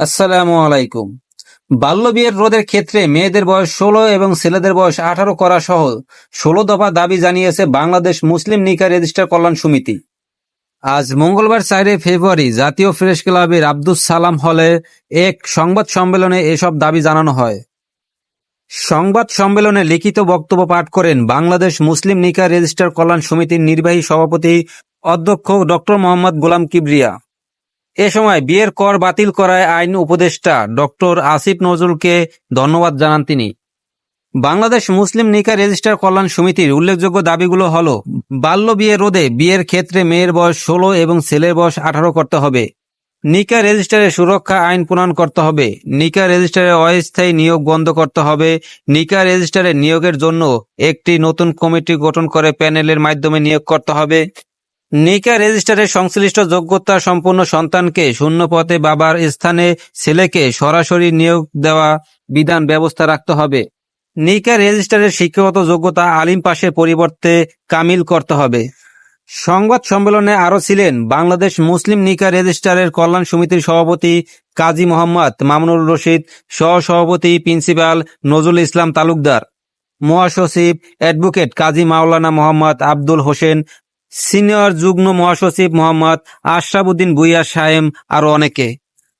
আসসালামু আলাইকুম। বাল্য বিয়ের রোধের ক্ষেত্রে মেয়েদের বয়স ষোলো এবং ছেলেদের বয়স আঠারো করা সহ ষোলো দফা দাবি জানিয়েছে বাংলাদেশ মুসলিম নিকা রেজিস্টার কল্যাণ সমিতি। আজ মঙ্গলবার চারে ফেব্রুয়ারি জাতীয় প্রেস ক্লাবের আব্দুস সালাম হলে এক সংবাদ সম্মেলনে এসব দাবি জানানো হয়। সংবাদ সম্মেলনে লিখিত বক্তব্য পাঠ করেন বাংলাদেশ মুসলিম নিকা রেজিস্টার কল্যাণ সমিতির নির্বাহী সভাপতি অধ্যক্ষ ডক্টর মোহাম্মদ গোলাম কিবরিয়া। এ সময় বিয়ের কর বাতিল করায় আইন উপদেষ্টা ডক্টর আসিফ নজরুলকে ধন্যবাদ জানান তিনি। বাংলাদেশ মুসলিম নিকা রেজিস্টার কল্যাণ সমিতির উল্লেখযোগ্য দাবিগুলো হলো, বাল্য বিয়ে রোধে বিয়ের ক্ষেত্রে মেয়ের বয়স ষোলো এবং ছেলের বয়স আঠারো করতে হবে। নিকা রেজিস্টারে সুরক্ষা আইন প্রণয়ন করতে হবে। নিকা রেজিস্টারে অস্থায়ী নিয়োগ বন্ধ করতে হবে। নিকা রেজিস্টারে নিয়োগের জন্য একটি নতুন কমিটি গঠন করে প্যানেলের মাধ্যমে নিয়োগ করতে হবে। নিকা রেজিস্টারে সংশ্লিষ্ট যোগ্যতা সম্পন্ন সন্তানকে শূন্য পথে বাবার স্থানে ছেলেকে সরাসরি নিয়োগ দেওয়া বিধান ব্যবস্থা রাখতে হবে। নিকা রেজিস্টারের শিক্ষাগত যোগ্যতা আলিম পাশের পরিবর্তে কামিল করতে হবে। সংবাদ সম্মেলনে আরও ছিলেন বাংলাদেশ মুসলিম নিকা রেজিস্টারের কল্যাণ সমিতির সভাপতি কাজী মোহাম্মদ মামুনুর রশিদ, সহ-সভাপতি প্রিন্সিপাল নজরুল ইসলাম তালুকদার, মহাসচিব অ্যাডভোকেট কাজী মাওলানা মোহাম্মদ আব্দুল হোসেন সিনিয়র যুগ্ম মহাসচিব মোহাম্মদ আশরাফুদ্দিন ভুইয়া সাহেম আরও অনেকে।